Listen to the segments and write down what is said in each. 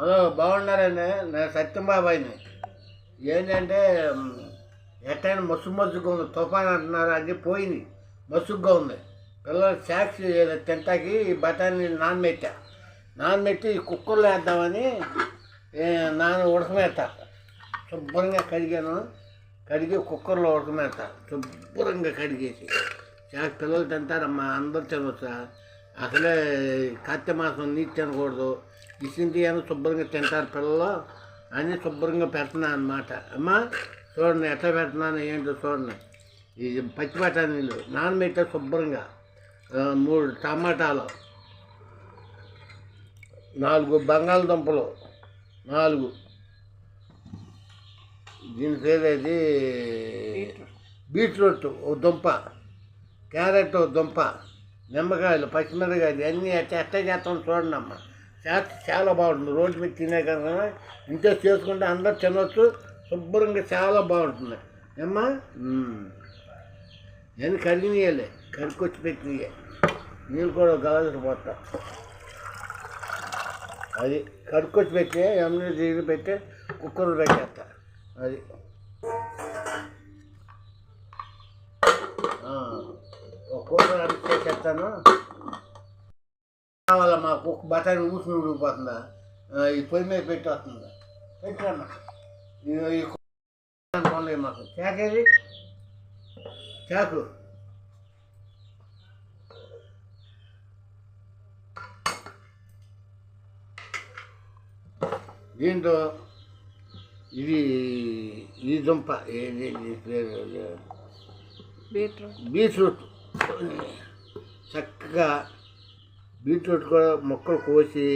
Hello బాగున్నారండి. నేను సత్యంబాబాయిని ఏంటంటే ఎట్టైనా మసు మసుగా ఉంది. తుఫాన్ అంటున్నారు అది పోయింది. మసుగ్గా ఉంది. పిల్లలు సాక్స్ తింటాకి ఈ బఠానీ నానబెట్టా. నానబెట్టి కుక్కర్లో వేద్దామని నాన్న ఉడకమేస్తా శుభ్రంగా కడిగాను. కడిగి కుక్కర్లో ఉడకమేస్తా శుభ్రంగా కడిగేసి. చాక్ పిల్లలు తింటారమ్మా. అందరు తినొచ్చా? అసలే కత్తి మాసం నీటి తినకూడదు. ఇసింటి అని శుభ్రంగా తింటారు పిల్లలు. అన్నీ శుభ్రంగా పెడుతున్నాను అనమాట అమ్మా చూడండి ఎట్లా పెడుతున్నాను ఏంటో చూడండి. ఇది పచ్చి బఠానీలు నానబెట్టే శుభ్రంగా మూడు టమాటాలు నాలుగు బంగాళదుంపలు నాలుగు. దీని పేరేది బీట్రూట్. ఓ దుంప. క్యారెట్ ఓ దుంప. నిమ్మకాయలు పచ్చిమిరకాయలు అన్నీ ఎట్ట ఎట్ట చేస్తాం చూడండి అమ్మ చాలా బాగుంటుంది. రోడ్డు మీద తినే కనుక ఇంట్లో చేసుకుంటే అందరు తినొచ్చు. శుభ్రంగా చాలా బాగుంటుంది. ఏమ్మా? నేను కడిగినీయలే కరికొచ్చి పెట్టినయే. నీళ్ళు కూడా గలసి పోతా అది కడుక్కొచ్చి పెట్టి ఎమ్మెల్యే తీసి పెట్టి కుక్కర్లు పెట్టేస్తా. అది. ఆ, ఒక కూర అడిగి కావాలా? మా కుక్క బఠానీ ఊసుని ఉడికిపోతుందా ఆ, ఈ పొయ్యి మీద పెట్టి వస్తుందా? ఉన్నాయి మాకు. చాకేది చాకు దీంట్లో ఇది ఈ దుంప. ఏది? పేరు బీట్రూట్. బీట్రూట్. చక్కగా బీట్రూట్ కూడా మొక్కలు కోసి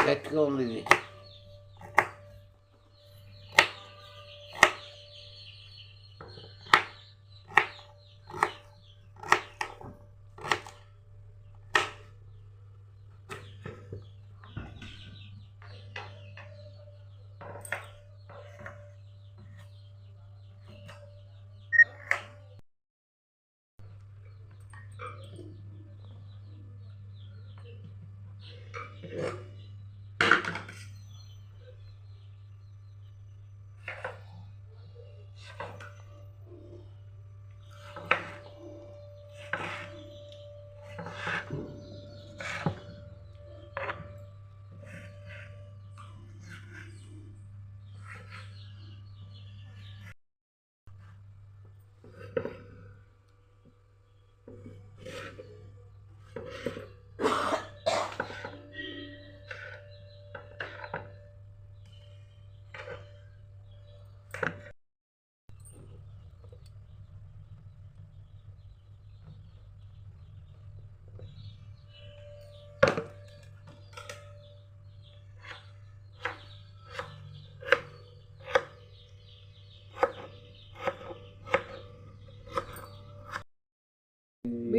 చక్కగా ఉంది ఇది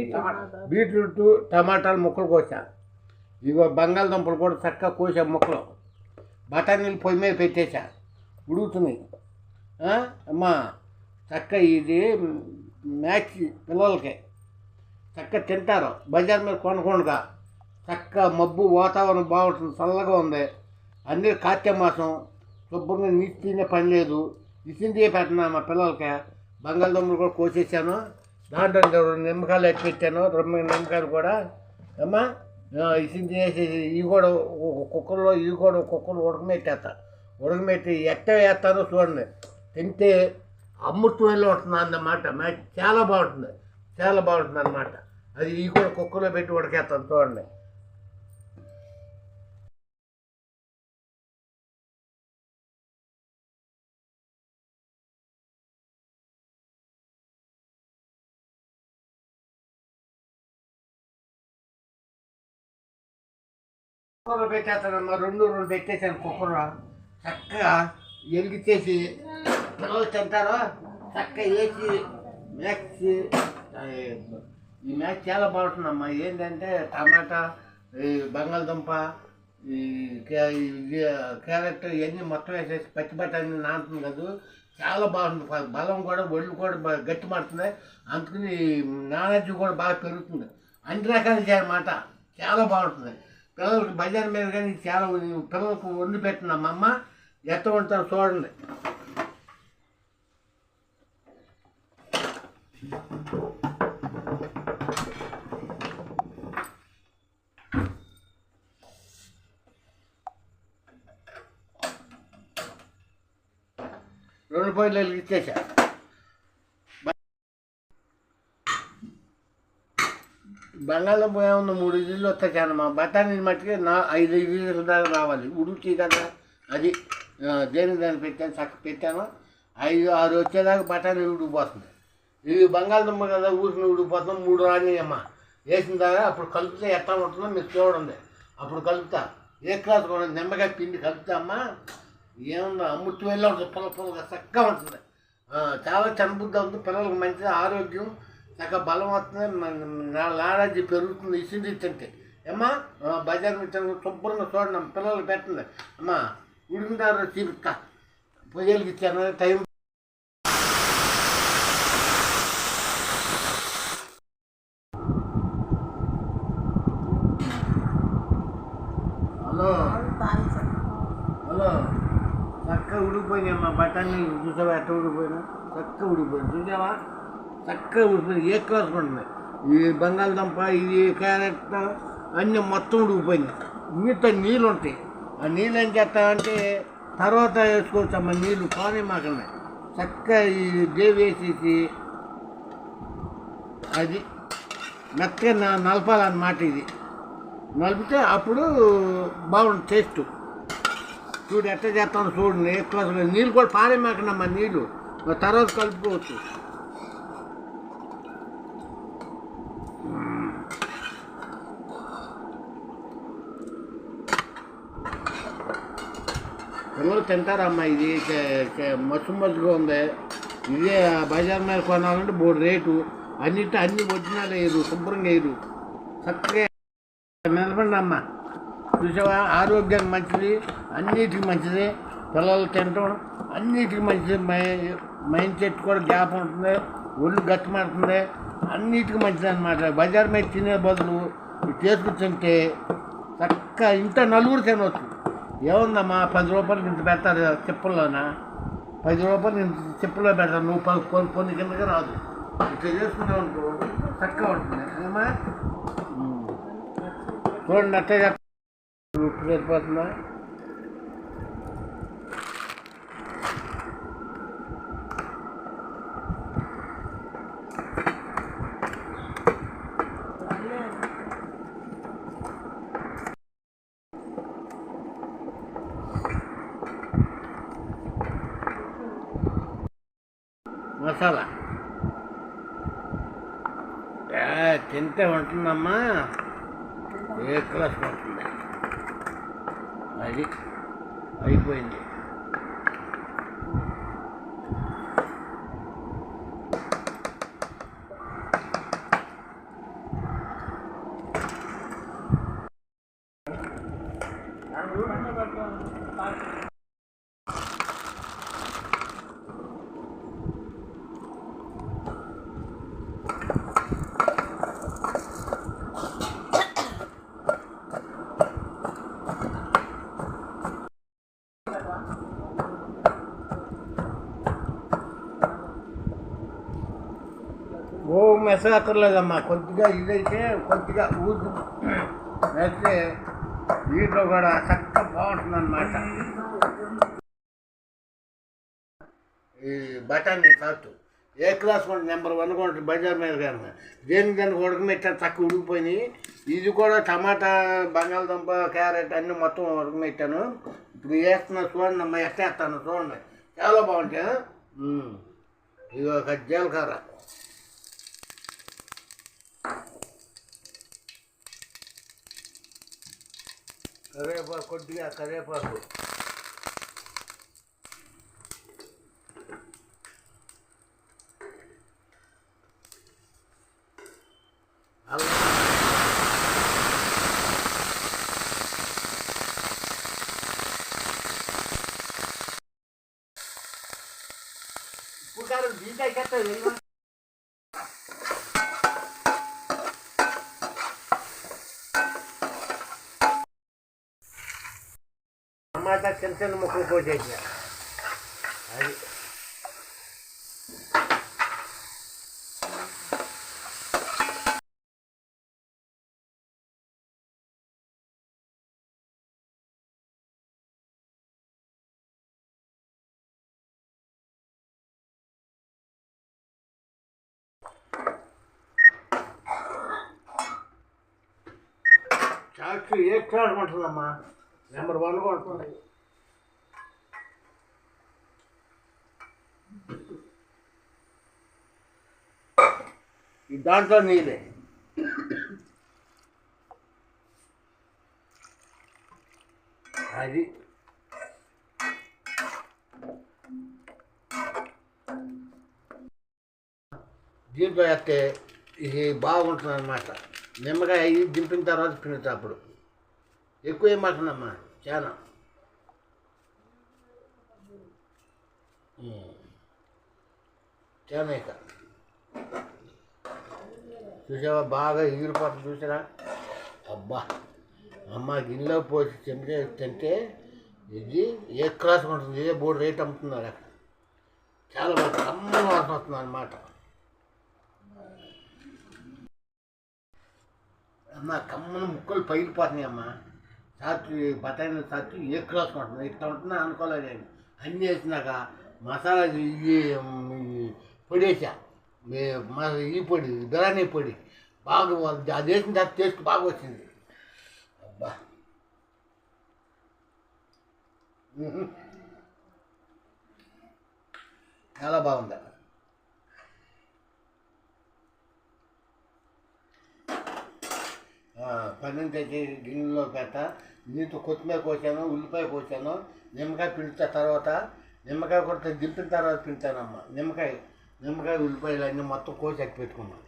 బీట్రూట్ బీట్రూట్ టమాటాలు ముక్కలు కోసా. ఇగో బంగాళదుంపలు కూడా చక్కగా కోసా ముక్కలు. బఠానీలు పొయ్యి మీద పెట్టేసా. ఉడుకుతున్నాయి. ఆ? అమ్మా చక్క ఇది మ్యాచ్ పిల్లలకి. చక్క తింటారు. బజార్ మీద కొనకుండా చక్క మబ్బు వాతావరణం బాగుంటుంది చల్లగా ఉంది. అన్నీ కార్తీక మాసం శుభ్రంగా నీటి తినే పని లేదు. ఇసింది పెట్టినా మా పిల్లలకి. బంగాళదుంపలు కూడా కోసేసాను. దాంట్లో రెండు నిమ్మకాయలు ఎత్తి పెట్టాను రెండు నిమ్మకాయలు కూడా. అమ్మా ఇసింది వేసేసి ఇవి కూడా ఒక కుక్కర్లో ఇవి కూడా కుక్కర్లు ఉడకమెట్టేస్తా ఉడకమెట్టి ఎట్ట వేస్తానో చూడండి. తింటే అమృతమైలో ఉంటుంది అన్నమాట. చాలా బాగుంటుంది. చాలా బాగుంటుంది అన్నమాట. అది ఇవి కూడా కుక్కర్లో పెట్టి ఉడకేస్తాను చూడండి. కుక్కర్లో పెట్టేస్తానమ్మా. రెండు రెండు పెట్టేసాను కుక్కర్లో. చక్కగా ఎలిగిచ్చేసి పిల్లలు తింటారో. చక్కగా వేసి మ్యాక్స్ ఈ మ్యాక్స్ చాలా బాగుంటుందమ్మా. ఏంటంటే టమాటా ఈ బంగాళదుంప ఈ క్యారెట్ ఇవన్నీ మొత్తం వేసేసి పచ్చిబట్ట అన్ని నానుతుంది కదా. చాలా బాగుంటుంది. బలం కూడా ఒళ్ళు కూడా గట్టి పడుతుంది అందుకని నాలెడ్జ్ కూడా బాగా పెరుగుతుంది. అన్ని రకాలు చేయమాట చాలా బాగుంటుంది. పిల్లలకి బజార్ మీద కానీ చాలా పిల్లలకు వండి పెట్టిన మా అమ్మ ఎట్ట ఉంటారు చూడండి. రెండు పొయ్యిలు ఇచ్చేసా. బంగాళదుంప ఏమన్నా మూడు ఇడ్లీలు వస్తాయి మా బఠానీ మట్టికి నా ఐదు ఇడ్లీల దాకా రావాలి. ఉడుకుతాయి కదా అది దేని దాన్ని పెట్టాను చక్క పెట్టాను. ఐదు ఆరు వచ్చేదాకా బఠానీ ఉడికిపోతుంది ఇది బంగాళదుంప కదా ఊరికి ఉడికిపోతాం మూడు రానియమ్మా. వేసిన దాకా అప్పుడు కలిపితే ఎట్లా ఉంటుందో మీరు చూడండి. అప్పుడు కలుపుతా. ఏ క్లాస్ కూడా నిమ్మకాయ పిండి కలుపుతా అమ్మా. ఏమన్నా అమ్ముట్టు వెళ్ళి ఉంటుంది పొల పొలగా చక్కగా ఉంటుంది. చాలా చనుబుద్ధి ఉంది పిల్లలకు మంచిది ఆరోగ్యం చక్కగా బలం వస్తుంది నా నాలెడ్జ్ పెరుగుతుంది ఇసింది తింటే అమ్మా బజార్ మీద శుభ్రంగా చూడండి పిల్లలు పెట్టండి. అమ్మా ఉడికింటారు చూపిస్తా పొయ్యలకి ఇచ్చాను టైం హలో. హలో. చక్కగా ఉడికిపోయినాయి అమ్మా బఠానీ చూసావా ఎట్ట ఉడికిపోయినా చక్కగా ఉడికిపోయింది చూసావా? చక్కగా ఉడిపోయింది ఏ క్లాస్ ఉంటుంది ఈ బంగాళదుంప ఇది క్యారెట్ అన్నీ మొత్తం ఉడికిపోయింది మిగతా నీళ్ళు ఉంటాయి. ఆ నీళ్ళు ఏం చేస్తామంటే తర్వాత వేసుకోవచ్చు అమ్మ నీళ్ళు పానే మాకన్నా చక్కగా ఈ దేవి వేసేసి అది మెత్తగా నా నలపాలన్నమాట ఇది. నలిపితే అప్పుడు బాగుంటుంది టేస్ట్. చూడు ఎట్లా చేస్తాను చూడండి ఏ క్లాసులో నీళ్ళు కూడా పారేమాకనమ్మా నీళ్ళు. తర్వాత కలుపుకోవచ్చు. పిల్లలు తింటారమ్మా ఇది. చే- చే- మసు ఉంది. ఇదే బజార్ మీద కొనాలంటే బోర్డు రేటు. అన్నిటి అన్ని ఒరిజినల్ వేయరు శుభ్రంగా వేయరు. చక్కగా నిలబండి అమ్మ చూసావా? ఆరోగ్యానికి మంచిది అన్నిటికి మంచిది. పిల్లలు తినటం అన్నిటికి మంచిది. మై మైండ్ సెట్ కూడా గ్యాప్ ఉంటుంది. ఒళ్ళు గట్టిమాడుతుంది అన్నిటికి మంచిది అనమాట బజార్ మీద తినే బదులు చేసుకు తింటే చక్కగా ఇంత నలుగురు తినవచ్చు. ఏముందమ్మా పది రూపాయలకి ఇంత పెడతారు చెప్పుల్లోనా పది రూపాయలు ఇంత చెప్పుల్లో పెడతారు నువ్వు పది కొన్ని కొన్ని కిందకి రాదు. ఇట్లా చేసుకుంటావు అనుకో చక్కగా ఉంటుంది. ఏమా. చూడండి అట్టే ఉప్పు సరిపోతుందా మసాలా. తింటే ఉంటుందమ్మా. ఏ క్లాస్ పడుతుంది? అది అయిపోయింది. ఓ అక్కర్లేదమ్మా కొద్దిగా ఇదైతే కొద్దిగా ఊదు వేస్తే వీటిలో కూడా చక్కగా బాగుంటుంది అనమాట ఈ బఠానీ సాల్ట్. ఏ క్లాస్ కొంటే నెంబర్ వన్ కొంటే బజార్ మీద కానీ దేనికి దానికి ఉడకమెట్టారు చక్కగా ఉడికిపోయినాయి. ఇది కూడా టమాటా బంగాళదుంప క్యారెట్ అన్నీ మొత్తం ఉడకమెట్టాను ఇప్పుడు వేస్తున్నా చూడండి అమ్మా ఎట్టేస్తాను చూడండి. చాలా బాగుంటాయి ఇది ఒక జీలకర్ర. కరివేపాకు కొద్దిగా కరివేపాకు చిన్న చిన్న ముక్కలు కోసేసిన అది. ఏ క్లాస్ ఉంటుందమ్మా నెంబర్ వన్గా ఉంటుంది దాంట్లో నీదే అది దీంట్లో వేస్తే ఇది బాగుంటుంది అనమాట నిమ్మకాయ అయ్యి దింపిన తర్వాత పిండుతా అప్పుడు ఎక్కువ ఏమాకనమ్మా చాలా ఉమ్. చూసావా? బాగా ఎగిరిపోతుంది. చూసారా? అబ్బా! అమ్మ గిన్నెలో పోసి తింటే తింటే ఇది ఏ క్లాస్ ఉంటుంది? ఇదే బోర్డు రేట్ అమ్ముతున్నారు అక్కడ? చాలా బాగా అమ్మ వాసన వస్తుంది అనమాట అమ్మ కమ్మన ముక్కలు పగిలిపోతున్నాయి అమ్మ. సాత్వి బఠానీ సాత్వి ఏ క్లాస్ ఉంటుంది? ఇట్లా ఉంటుందా? అనుకోలేదు నేను. అన్నీ వేసినాక మసాలా ఇవి పొడి వేసా మీ- ఈ పొడి బిర్యానీ పొడి. బాగా వా- అది వేసిన తర్వాత టేస్ట్ బాగా వచ్చింది. అబ్బా. చాలా బాగుంది. పన్నెండు తెచ్చి గిన్నెలో పెట్ట. నీతో కొత్తిమీర కోసాను ఉల్లిపాయ కోసాను నిమ్మకాయ పిండుతా తర్వాత నిమ్మకాయ కొడితే దింపిన తర్వాత పిండుతానమ్మా. నిమ్మకాయ. నిమ్మకాయ ఉల్లిపాయలు అన్నీ మొత్తం కోసి అట్టి పెట్టుకున్నాం.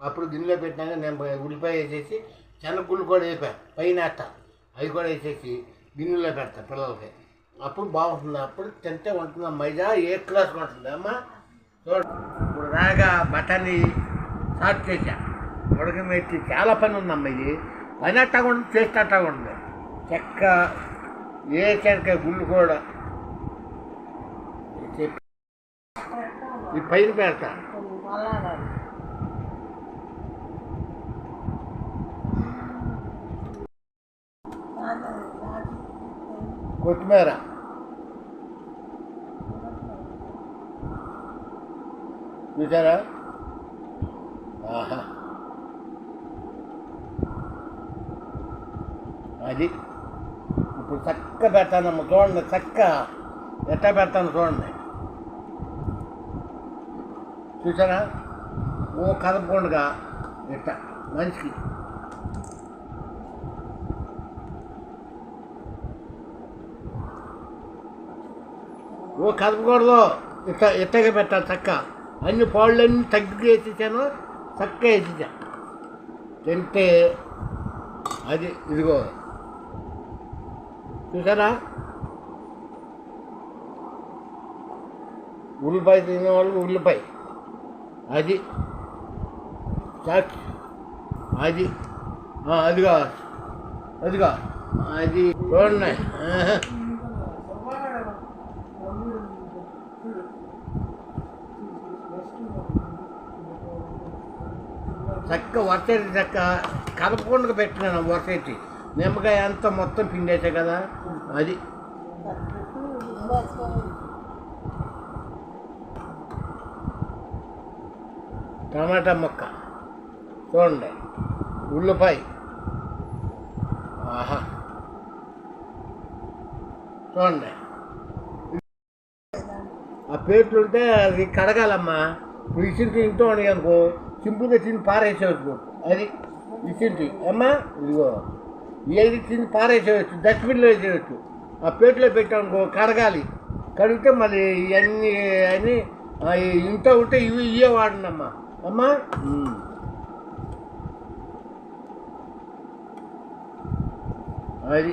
అప్పుడు గిన్నెలో పెట్టినాక నిమ్మకాయ ఉల్లిపాయ వేసేసి శనగగుళ్ళు కూడా వేపా పైన వేస్తాను అవి కూడా వేసేసి గిన్నెలో పెడతా పిల్లలకి. అప్పుడు బాగుంటుంది. అప్పుడు తింటే ఉంటుంది మైదా ఏ క్లాస్ ఉంటుంది? అమ్మా చూడ. ఇప్పుడు రాగా బఠానీ స్టార్ట్ చేశా. ఉడకమెట్టి చాలా పని ఉందమ్మా ఇది. పని అట్టగా ఉంటుంది టేస్ట్ అట్టగా ఉంటుంది చెక్క ఏ చెనకాయ గుళ్ళు కూడా చెప్పి ఈ పైన పెడతా కొత్తిమీర. చూసారా ఆహా. అది ఇప్పుడు చక్క పెడతానమ్మ చూడండి చక్క. ఎట్టా పెడతాను చూడండి. చూసారా ఓ కదపకుండా ఇట్ట మనిషికి. ఓ కదపకూడదు ఇట్ట ఇట్టగా పెట్టాలి చక్క. అన్ని పాళ్ళన్నీ తగ్గి వేసేసాను చక్క వేసేసా. తింటే అది ఇదిగో. చూసారా? ఉల్లిపాయ తినేవాళ్ళు ఉల్లిపాయ. అది సాక్షి. అది అదిగా. అదిగా. అది చూడండి. చక్క వరసెట్టి చక్క కలపకుండా పెట్టినాను వరసెట్టి నిమ్మకాయ అంతా మొత్తం పిండేసా కదా. అది. టమాటా మొక్క. చూడండి. ఉల్లిపాయ. ఆహా. చూడండి. ఆ పేట్లు ఉంటే అది కడగాలమ్మా. ఇప్పుడు ఇసింటి ఇంట్లో ఉన్నాయి అనుకో. సింపుల్గా తిని పారేసేవచ్చు అది ఇసింటి అమ్మా ఇదిగో. ఏది తిని పారేసేయచ్చు. డస్ట్బిన్లో వేసేయచ్చు. ఆ పేట్లో పెట్టామనుకో కడగాలి. కడిగితే మళ్ళీ ఇవన్నీ అని ఆ, ఇంట్లో ఉంటే ఇవి ఇవే వాడండమ్మా అమ్మా. అది.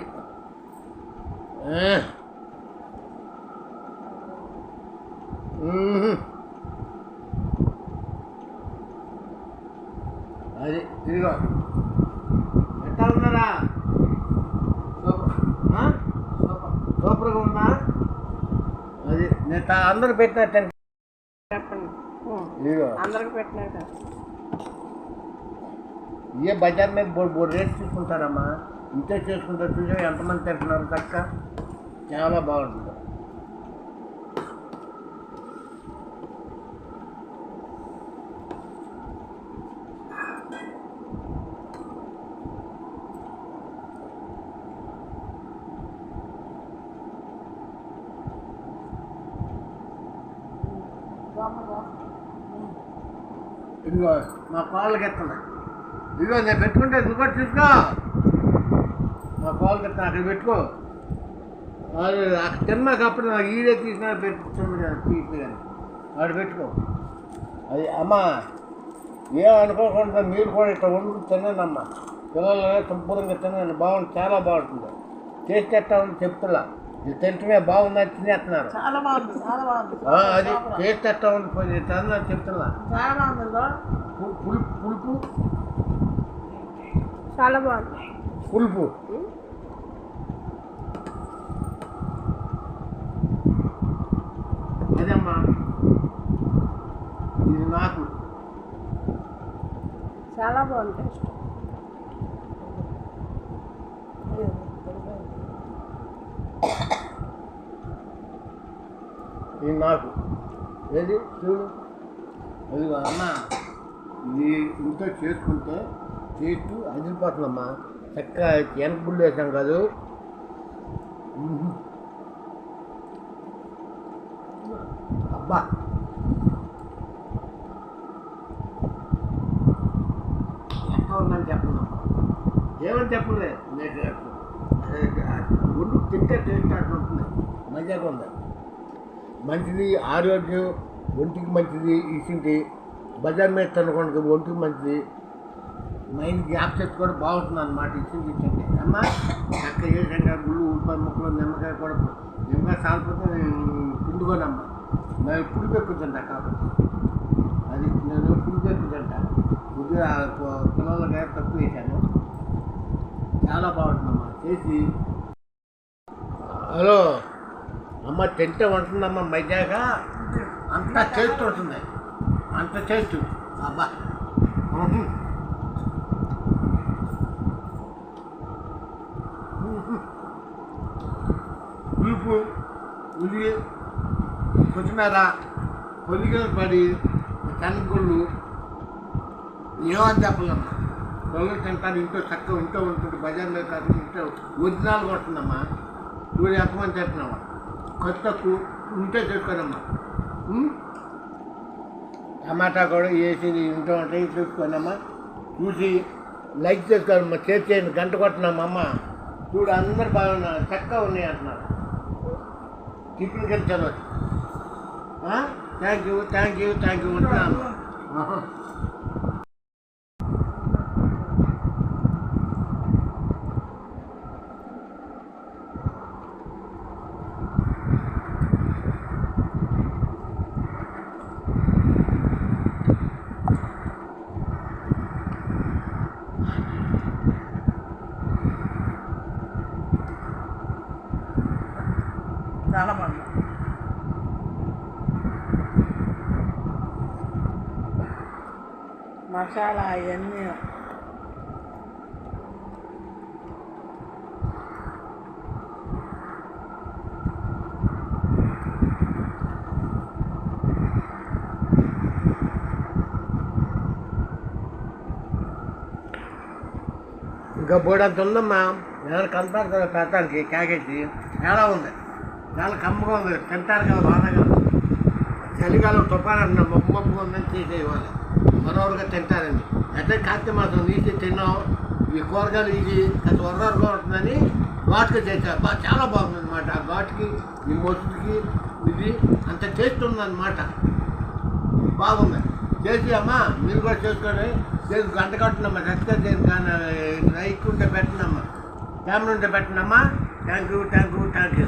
అది ఇదిగో. ఎట్లా ఉన్నారా? సూపర్. ఆ? సూపర్. తా- అందరూ పెట్టిన టెన్ చెప్పండి ఉం. ఇదిగో అందరికి పెట్టినాక ఏ బజార్ మీద బోర్డు బోర్డు రేట్ తీసుకుంటారమ్మా ఇంతే చేసుకుంటారు చూసా ఎంతమంది తింటున్నారు తక్క చాలా బాగుంటుంది ఇదిగో మా కోళ్ళకి ఎత్తున్నాయి ఇదిగో నేను పెట్టుకుంటే ఇదిగో తీసుకో. మా కోళ్ళకి ఎత్తున్నా అక్కడ పెట్టుకో. అక్కడ తిన్నాక అప్పుడు నాకు ఈడే తీసిన పెట్టుకుంది కదా తీసి కానీ. అక్కడ పెట్టుకో. అది అమ్మా ఏమనుకోకుండా మీరు కూడా ఇట్లా వండుకు తిన్నానమ్మా పిల్లలు సంపూర్ణంగా తిన్నాను బాగుంది చాలా బాగుంటుంది. టేస్ట్ ఎట్టా చెప్తున్నా. తింటమే బాగుందని తినేస్తున్నారు. చాలా బాగుంది చాలా బాగుంది. అది టేస్ట్ ఎట్టా ఉంది పోయి తిన్నా చెప్తున్నా. చాలా బాగుంది పులుపు పులుపు. చాలా బాగుంది. పులుపు. అదమ్మా ఇది నాకు. చాలా బాగుంది ఇది నాకు ఏది చూడు. అది అమ్మ ఇది ఇంట్లో చేసుకుంటే టేస్ట్ అదిరిపోతుందమ్మా చక్కగా వెనక గుళ్ళు వేసాం కాదు. అబ్బా. ఎట్లా ఉందని చెప్పను. ఏమని చెప్పలే? నేను ఒళ్ళు తింటే టేస్ట్ అట్లా ఉంటుంది. మజాగా ఉంది? మంచిది ఆరోగ్యం ఒంటికి మంచిది ఇచ్చింది. బజార్ మీద తినకుండా ఒంటికి మంచిది. మైండ్ జ్ఞాపశక్తి కూడా బాగుంటుంది అనమాట ఇచ్చింది ఇచ్చింది. అమ్మా చక్క చేసాక గుళ్ళు ఉల్లిపాయ ముక్కలు నిమ్మకాయ కూడా నిమ్మకాయ సాలిపోతే పిండుకోనమ్మా. నేను పులి పెక్కుతుంటా కాబట్టి. అది నేను పులి పెక్కుతుంటా కొద్దిగా పిల్లలకి తక్కువ వేసాను చాలా బాగుంటుందమ్మా. చేసి. హలో. అమ్మ తింటే ఉంటుందమ్మ మధ్యాక అంతా టేస్ట్ ఉంటుంది. అంత టేస్ట్ అబ్బా. పులుపు ఉల్లి కొత్తిమీర పొలిగిన పడి కనుగొళ్ళు ఏమని చెప్పలేమ్మా పొలం తింటారు ఇంట్లో చక్కగా ఇంట్లో ఉంటుంది బజార్లో కాదు ఇంట్లో ఒరిజినల్గా ఉంటుందమ్మా. నువ్వు ఎంతమంది తింటున్నామా కొత్తకు ఉంటే చూసుకోనమ్మా టమాటా కూడా వేసి ఇంట్లో ఉంటాయి చూసుకోనమ్మా చూసి లైక్ చేసుకోనమ్మా షేర్ చేయండి గంట కొట్టినామమ్మ చూడు అందరు బాగున్నారు చక్కగా ఉన్నాయి అంటున్నారు. టిఫిన్ కలిసి చదవచ్చు. Thank you thank you thank you ఉంటున్నాను ఆహా. చాలా బాగుంది మసాలా అవన్నీ ఇంకా బోడంత ఉందమ్మా నేను కంటారు కదా పెట్టడానికి కాకేసి చాలా ఉంది చాలా కమ్మగా ఉంది తింటారు కదా బాగా చలికాలం తుఫాన్ అంటున్నా మబ్బు మబ్బుగా ఉందని చేసేవాళ్ళు మనోరుగా తింటారండి. అయితే కార్తీక మాసం నీటి తిన్నాం ఈ కూరగాయలు ఇది అది వరవరగా ఉంటుందని ఘాటుగా చేశారు. బా చాలా బాగుందన్నమాట. ఆ ఘాటుకి ఈ మొత్తుకి ఇది అంత టేస్ట్ ఉందన్నమాట. బాగుంది. చేసి అమ్మా మీరు కూడా చేసుకోండి. చేసి గంట కట్టునమ్మా రెస్ట్గా చేసి కానీ ఉంటే పెట్టనమ్మా. ఫ్యామిలీ ఉంటే పెట్టనమ్మా. Thank you thank you thank you